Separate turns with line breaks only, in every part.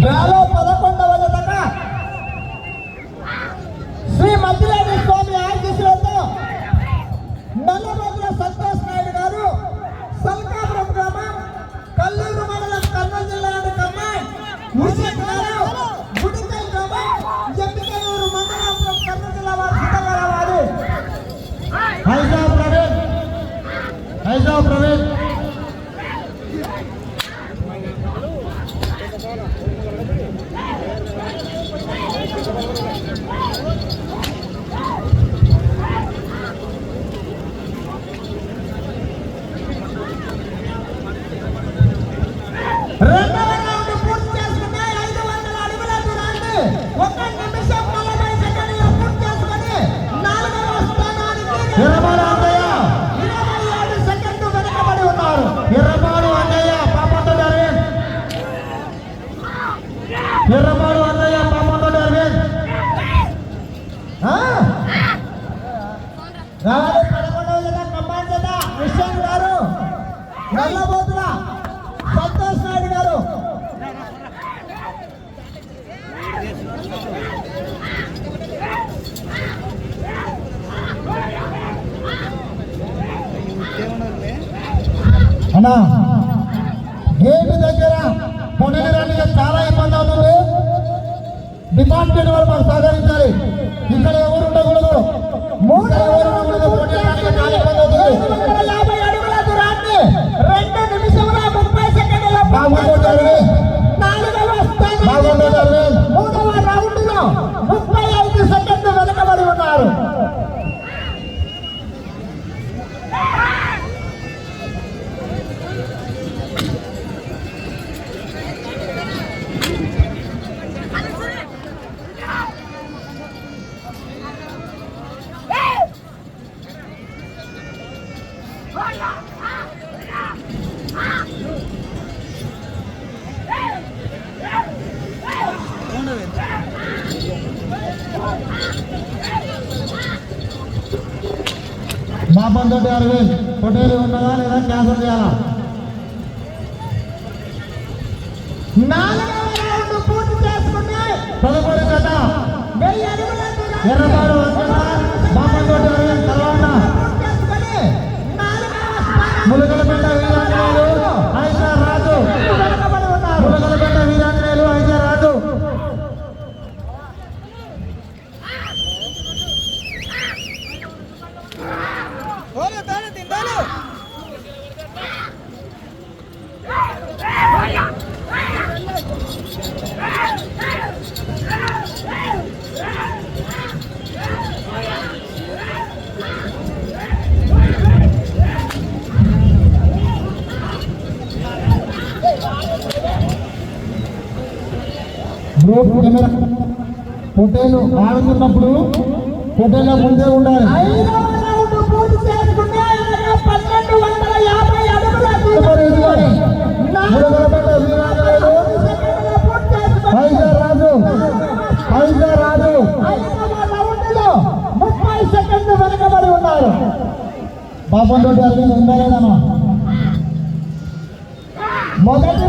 Bala, Bala. అన్నా ఏమి దగ్గర? పొందడానికి చాలా ఇబ్బంది అవుతుంది. డిపార్ట్మెంట్ వారు మాకు సహకరించాలి. ఇక్కడ ఎవరు ఉండకూడదు. మూడు ఎవరు ఉండకూడదు. పొందడానికి లాభం తోటి అరవై పొటేలు ఉన్నదా లేదా క్యాన్సల్ చేయాలా? పదమూడు జత. ఎర్రపాడు రేపు కెమెరా. పొటేలు ఆడుతున్నప్పుడు పొటేలో ముందే ఉండాలి. బాబు ఉండాలి ఉండాలేదమ్మా మొదటి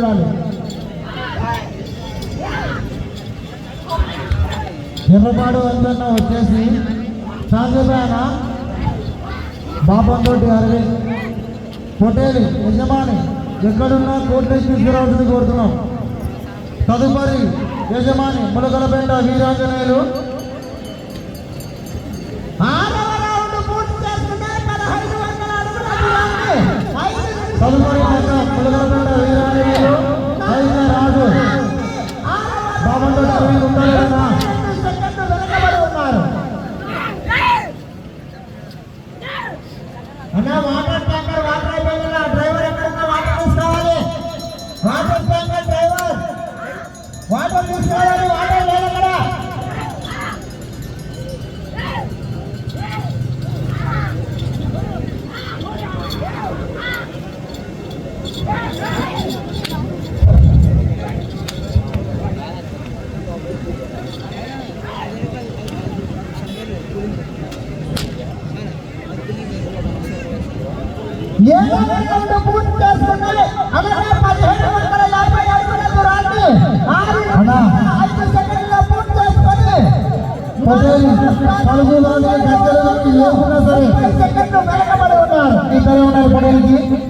చూడాలి. ఎర్రపాడు వెళ్తున్న వచ్చేసి సాధ్యమైన బాపంతోటి అరవింద్ పొట్టేది యజమాని ఎక్కడున్నా కోట్లేసి తీసుకురావాల్సింది కోరుతున్నాం. తదుపరి యజమాని ములకలపేట వీరాంజనేయులు. తదుపరి Let's go, ಹೋಟೆಲ್ ಸರ್ಗುಲಾದ ಗದ್ದಲದಲ್ಲಿ ಯೋಗನ ಸರಿ ಇತರೆ ಉಂಟಾರು ಪಡೆಯಲಿಕ್ಕೆ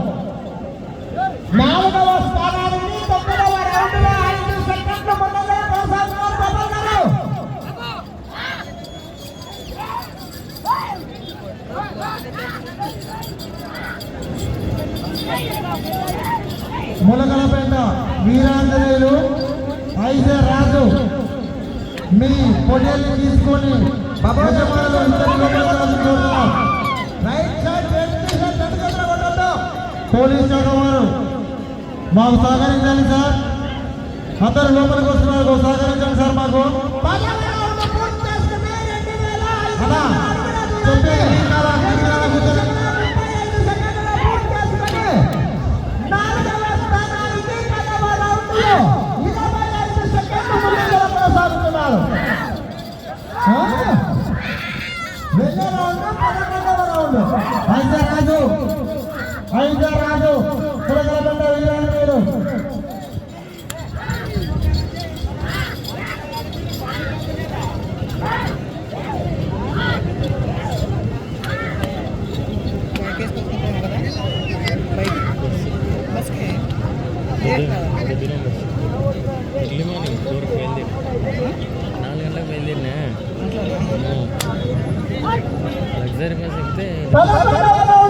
సైడ్ రెండు చేతులు కొట్టొద్దు. పోలీస్ శాఖ వారు మాకు సహకరించాలి సార్. అందరు లోపలికి వస్తున్నారు సహకరించండి సార్ మాకు. అన్నా, రాజు ఐదో రాజు పులకలబండ వీరాంజనేయులు
ఎర్లీ
लग्जरी में सीखते हैं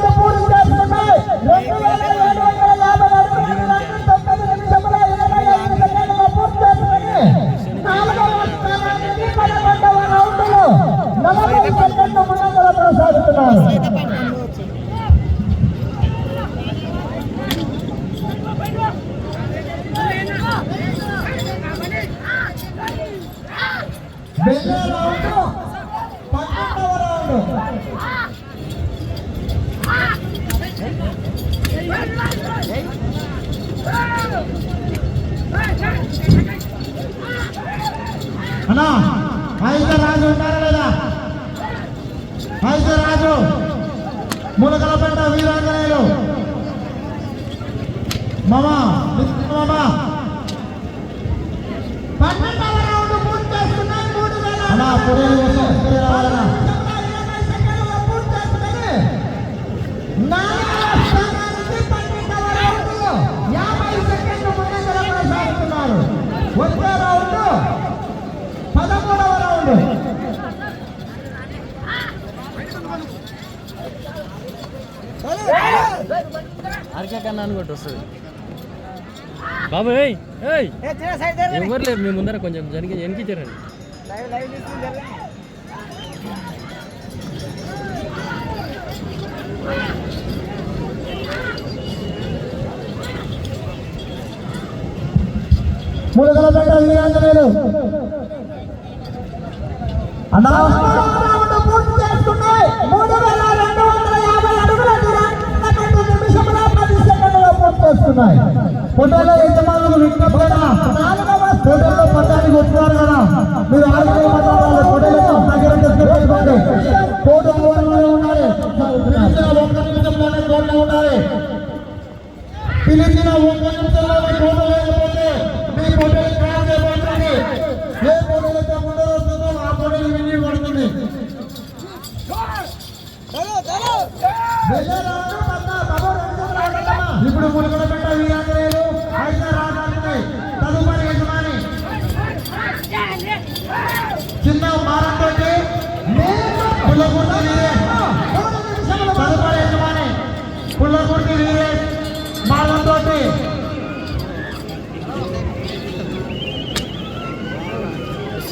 అన్నా ఐదు రాజు ఉంటారా లేదా ఐదు రాజు ములకలపేట వీరాంజనేయులు మామ మామ పన్నెండవ రౌండ్ పూర్తి చేసుకున్నాయి మూడు వేల
అన్నా పొడేలు కోసం
కన్నా అనుకోటి వస్తుంది. బాబు ఏయ్ ఏయ్. ఎవరు లేరు మీ ముందర కొంచెం జరిగి వెనకిచ్చారండి
మూలగల పెట్ట వీరాంజనేయులు అన్నా.
పూర్తి మూడు పూర్తి చేసుకున్నాయి
ఫోటోలో యజమానులు విజ్ఞప్తి కదా
నాలుగవ
ఫోటోలో పట్టానికి వస్తున్నారు కదా మీరు ఆరోగ్య మాట్లాడాలి ఫోటోలో దగ్గర పెట్టుకోండి ఫోటో ఓన్లోనే ఉండాలి పిలిచిన ఒక్క నిమిషంలోనే ఫోటో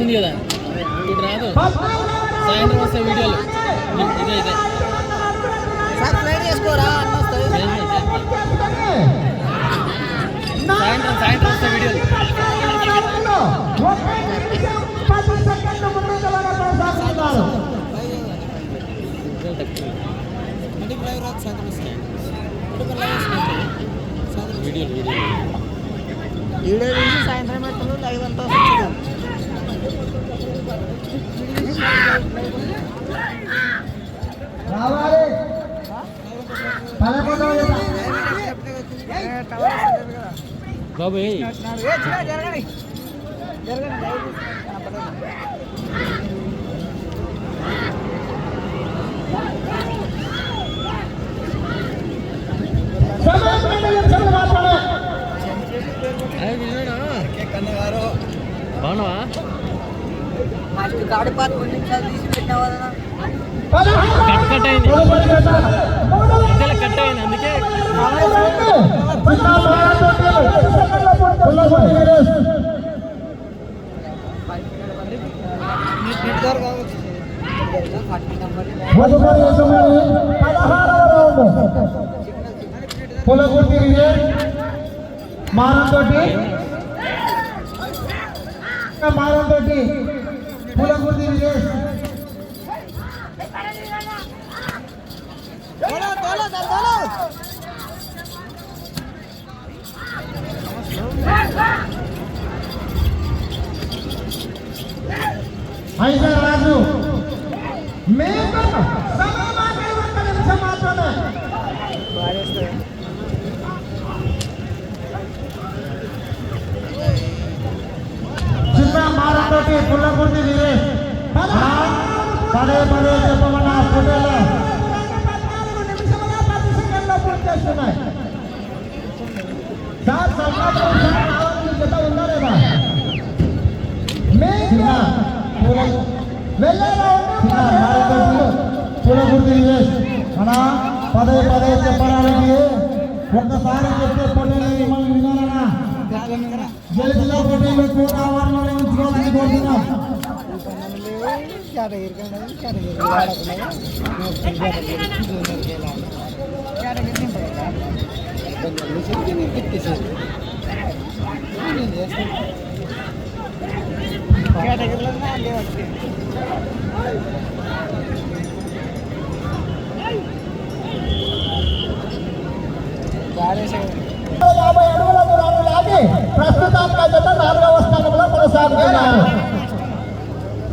వస్తుంది
కదా. ఇప్పుడు రాదు. సాయంత్రం వస్తే వీడియోలు. ఇదే ఇదే. సాయంత్రం సాయంత్రం వస్తే వీడియోలు. వీడియోలు వీడియోలు వీడియోలు
సాయంత్రం పెట్టు లైవ్ అంతా
రావాలి.
బాబు
జరగండి
బాగున్నావా?
ఫస్ట్ కాడి పాత కొన్ని నిమిషాలు తీసి పెట్టినావా
కట్ కట్ అయింది
తదుపరి జత.
మధ్యలో కట్ అయింది అందుకే
చిన్న మారంతో పుల్లగుర్తి ఐసా రాజు
మేము సమయమాకే ఒక్క నిమిషం మాత్రమే
చిన్న మారంతోటి పుల్లగుర్తి విజయ్ పదే పదే చెప్పమన్న ఫోటోలో విజయ్ అన్నా పదే పదే చెప్పడానికి ఒక్కసారి చెప్తే పొట్టేలు మనం వినాలన్నా గెలిచిన పోటీలు కూడా వారిలోనే ఉంచుకోవాలని కోరుతున్నాం
యాభై అడుగుల దూరాన్ని లాగి ప్రస్తుతానికి జత నాలుగవ స్థానంలో కొనసాగుతున్నారు